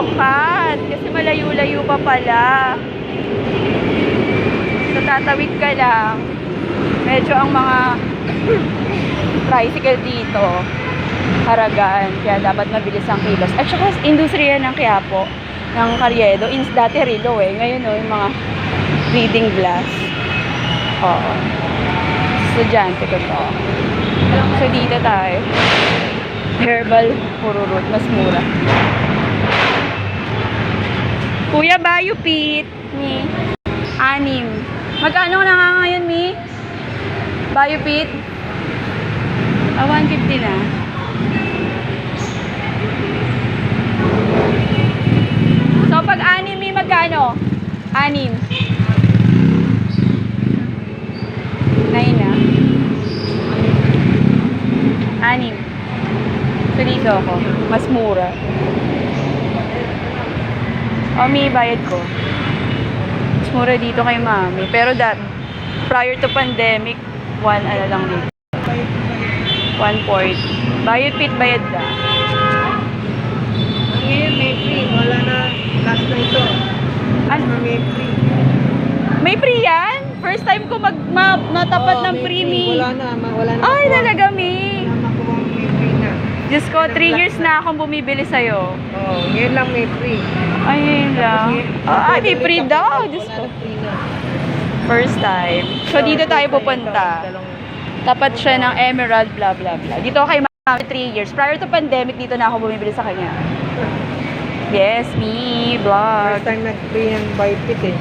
Bulacan. Kasi malayo-layo pa pala. So, tatawid ka lang. Medyo ang mga tricycle dito, haragan. Kaya dapat mabilis ang kilos. At saka, industriya ng Quiapo, ng Carriedo. Ins, dati Rilo eh. Ngayon, oh, yung mga reading glass. Oo. Estudyante ko to. So, dito tayo. Herbal pururut. Mas mura. Kuya, bayo pit. Ni. Anim. Magkano na nga ngayon, Mi? Bayo pit? Ah, 150 na. So, pag anim, Mi, magkano? Anim. Nine na. Anim. So, dito ako. Mas mura. O, Mi, bayad ko. Mas mura dito kay Mami. Pero that, prior to pandemic, one ano lang dito. 140. Bayad pit, bayad na. Ngayon may free. Wala na. Last na ito. An May free. may free yan? First time ko mag ma natapat Oo, ng free, Mi. Wala na. ma- Wala na. Ay, talaga, Mi. Wala na makuha ang may free na. Diyos ko, 3 years na akong bumibili sa'yo. Oo. Ngayon lang may free. Ay, yun lang. Ah, ay, may free daw. Diyos ko. First time. So, dito tayo pupunta. Tapat siya ng Emerald, blah, blah, blah. Dito kay Mami 3 years. Prior to pandemic, dito na ako bumibili sa kanya. Yes, me, vlog. First time nag-free ng buy pit eh.